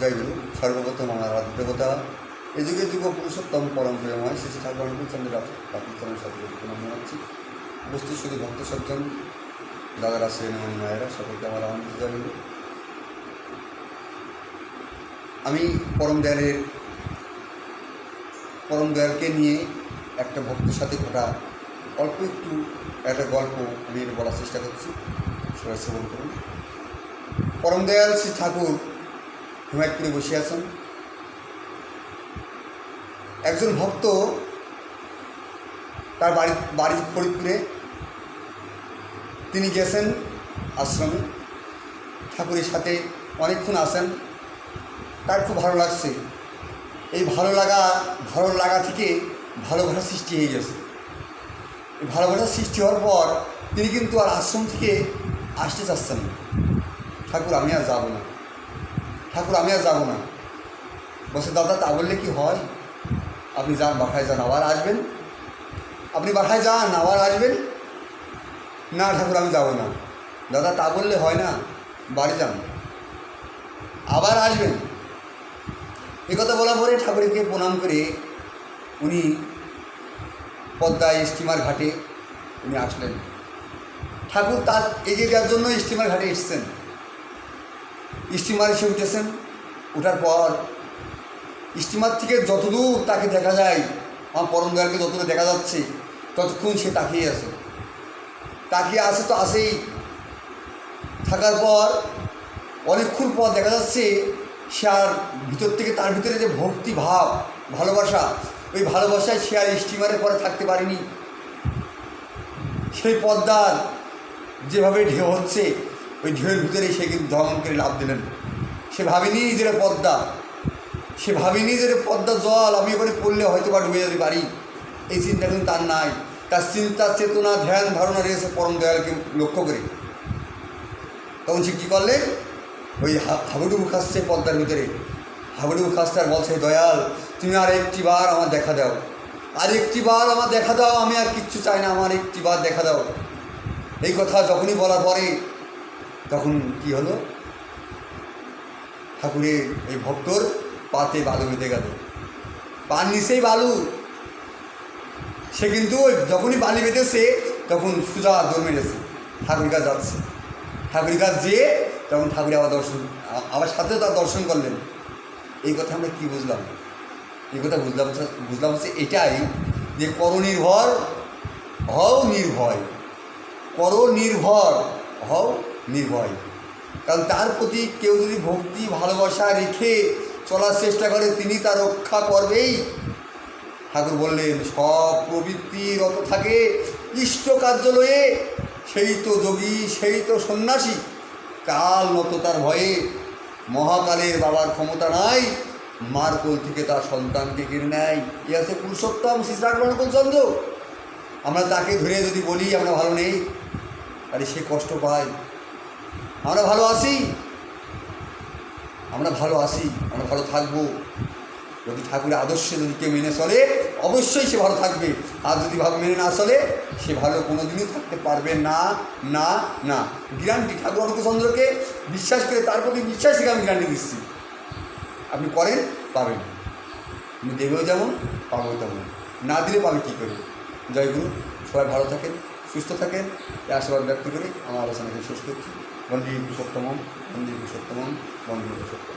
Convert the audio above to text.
জয় গুরু সর্বপ্রথম আমার আরাধ্য দেবতা। এই যুগে পুরুষোত্তম পরম প্রেময় শ্রী ঠাকুর অনুকূলচন্দ্রের প্রাকৃতনের সাথে প্রণাম জানাচ্ছি উপস্থিত শুধু ভক্ত সজ্জন, দাদারা শ্রেণি মায়েরা, সকলকে আমার আনন্দ জয় আমি পরম দয়ালের পরম দয়ালকে নিয়ে একটা ভক্তের সাথে ঘটা অল্প একটু একটা গল্প আমি বলার চেষ্টা করছি। সবাই শ্রবণ করুন। পরম দয়াল শ্রী ঠাকুর হিমায়তপুরে বসে আছেন। একজন ভক্ত তার বাড়ি বাড়ি ফরিদপুরে তিনি গেছেন আশ্রমে। ঠাকুরের সাথে অনেকক্ষণ আসেন তার খুব ভালো লাগছে। এই ভালো লাগা ভালো লাগা থেকে ভালোবাসা সৃষ্টি হয়ে গেছে। ভালোবাসা সৃষ্টি হওয়ার পর তিনি কিন্তু আর আশ্রম থেকে আসতে চাচ্ছেন ঠাকুর, আমি আর যাব না। ঠাকুর, আমি আর যাব না। বসে দাদা, তা বললে কি হয়? আপনি যান, বাসায় যান, আবার আসবেন? আপনি বাসায় যান, আবার আসবেন? না ঠাকুর, আমি যাব না। দাদা, তা বললে হয় না, বাড়ি যান, আবার আসবেন। এ কথা বলার পরে ঠাকুরকে প্রণাম করে উনি পদ্মায় স্টিমার ঘাটে উনি আসলেন। ঠাকুর তার এগিয়ে দেওয়ার জন্য স্টিমার ঘাটে এসছেন। স্টিমার এসে উঠেছেন, ওঠার পর স্টিমার থেকে যতদূর তাকে দেখা যায়, আমার পরম দয়ালকে যতদূর দেখা যাচ্ছে, ততক্ষণ সে তাকিয়ে আছে। তাকিয়ে আসে তো আসেই থাকার পর, অনেকক্ষণ পর দেখা যাচ্ছে সে আর ভিতর থেকে তার ভিতরে যে ভক্তি ভাব, ভালোবাসা, ওই ভালোবাসায় সে আর স্টিমারের পরে থাকতে পারেনি। সেই পদ্মার যেভাবে ঢেউ হচ্ছে ওই ঢেউয়ের ভিতরে সে কিন্তু দমন করে লাভ দিলেন। সে ভাবেনি যেটা পদ্মা। সে ভাবেনি যে পদ্মা জল, আমি এবারে পড়লে হয়তো বা ডুবে যেতে পারি এই চিন্তা কিন্তু তার নাই। তার চিন্তা, চেতনা, ধ্যান, ধারণা রয়েছে পরম দয়ালকে লক্ষ্য করে। তখন সে কী করলেন? ওই হাবুডুবু খাচ্ছে পদ্মার ভিতরে। হাবুডুবু খাচ্ছে আর বলছে দয়াল, তুমি আর একটি বার আমার দেখা দাও। আর একটি বার আমার দেখা দাও, আমি আর কিচ্ছু চাই না, আমার একটি বার দেখা দাও। এই কথা যখনই বলার পরে তখন কি হলো? ঠাকুরের এই ভক্তর পাতে বালু বেঁধে গেল। পার নিচেই বালু। সে কিন্তু ওই যখনই বালি বেঁধেছে, তখন সুজা দৌড় মেরেছে ঠাকুর কাছে যাচ্ছে। ঠাকুর কাছে যেয়ে তখন ঠাকুর আবার দর্শন আবার সাথে তার দর্শন করলেন। এই কথা আমরা কী বুঝলাম? এই কথা বুঝলাম বুঝলাম হচ্ছে এটাই যে করনির্ভর হও নির্ভয়। করনির্ভর হও নির্ভয়। কারণ তার প্রতি কেউ যদি ভক্তি, ভালোবাসা রেখে চলার চেষ্টা করে, তিনি তার রক্ষা করবেই। ঠাকুর বললেন, সব প্রবৃত্তি রত থাকে ইষ্ট কার্যালয়ে, সেই তো যোগী, সেই তো সন্ন্যাসী। কাল নত তার ভয়ে, মহাকালের বাবার ক্ষমতা নাই মার কোল থেকে তার সন্তানকে কেড়ে নেয়। এ আছে পুরুষোত্তম শ্রীরাগরণ চন্দ্র আমরা তাকে ধরে যদি বলি, আমরা ভালো নেই। আরে সে কষ্ট পায়। আমরা ভালো আছি? আমরা ভালো আছি, আমরা ভালো থাকব। যদি ঠাকুরের আদর্শে যদি কেউ মেনে চলে, অবশ্যই সে ভালো থাকবে। আর যদি ভাবে মেনে না চলে, সে ভালো কোনোদিনই থাকতে পারবে না না না। গ্যারান্টি ঠাকুর অনুকূলচন্দ্রকে বিশ্বাস করে তার প্রতি বিশ্বাস থেকে আমি গ্যারান্টি দিচ্ছি। আপনি করেন, পাবেন। আপনি দেবেও যেমন, পাবেও তেমন। না দিলে পাবে কী করে? জয় গুরু, সবাই ভালো থাকেন। সুস্থ থাকেন। এই আশীর্বাদ ব্যক্ত করে আমার আলোচনাকে শেষ করছি। বন্দী পুরুষোত্তম বন্দী পুরুষোত্তম বন্দী পুরুষোত্তম